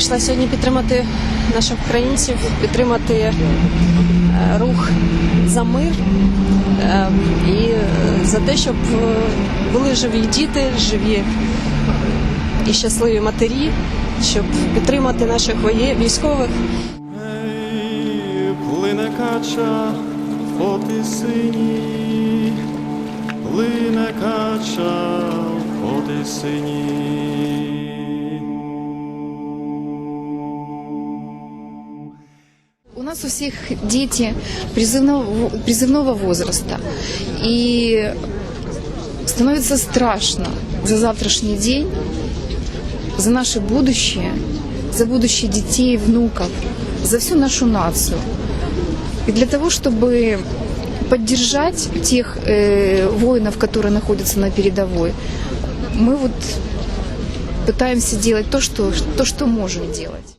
Прийшла сьогодні підтримати наших українців, підтримати е, рух за мир е, і за те, щоб е, були живі діти, живі і щасливі матері, щоб підтримати наших військових. Плине кача по тисині, плине кача по тисині. нас у всех дети призывного, призывного возраста. И становится страшно за завтрашний день, за наше будущее, за будущее детей, внуков, за всю нашу нацию. И для того, чтобы поддержать тех э, воинов, которые находятся на передовой, мы вот пытаемся делать то, что, то, что можем делать.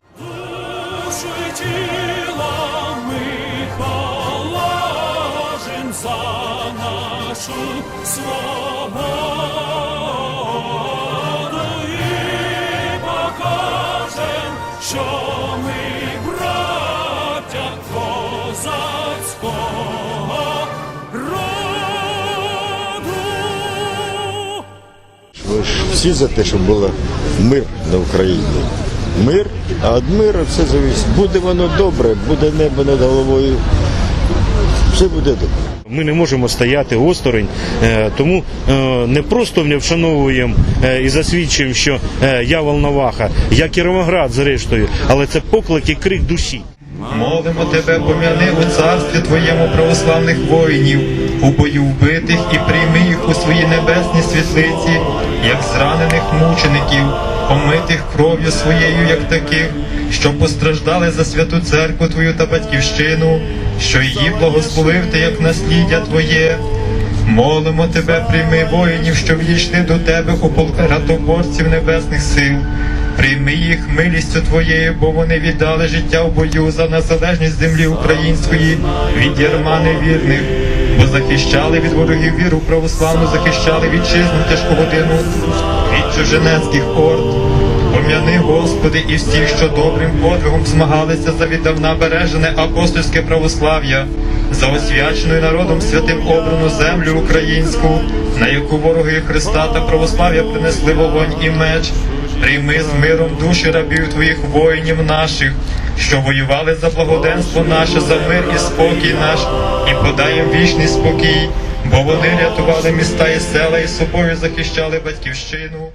Нашу свободу і покажем, що ми браття козацького роду. Ми ж всі за те, щоб було мир на Україні. Мир, а від миру все зависить. Буде воно добре, буде небо над головою. Все буде добре. Ми не можемо стояти осторонь, е, тому е, не просто не вшановуємо е, і засвідчуємо, що я Волноваха, я Кіровоград зрештою, але це поклик і крик душі. Молимо тебе, пом'яни у царстві твоєму православних воїнів, у бою вбитих і прийми їх у свої небесні світлиці, як зранених мучеників, омитих кров'ю своєю, як таких, що постраждали за святу церкву твою та батьківщину, що її благословив ти як насліддя твоє. Молимо тебе, прийми воїнів, що війшли до тебе у полк ратоборців небесних сил. Прийми їх милістю твоєю, бо вони віддали життя в бою за незалежність землі української від ярма невірних, бо захищали від ворогів віру православну, захищали вітчизну тяжку годину від чужинецьких орд. Пом'яни, Господи, і всіх, що добрим подвигом змагалися за віддавна бережене апостольське православ'я, за освяченою народом святим обрану землю українську, на яку вороги Христа та православ'я принесли вогонь і меч. Прийми з миром душі рабів твоїх воїнів наших, що воювали за благоденство наше, за мир і спокій наш, і подай вічний спокій, бо вони рятували міста і села, і собою захищали батьківщину.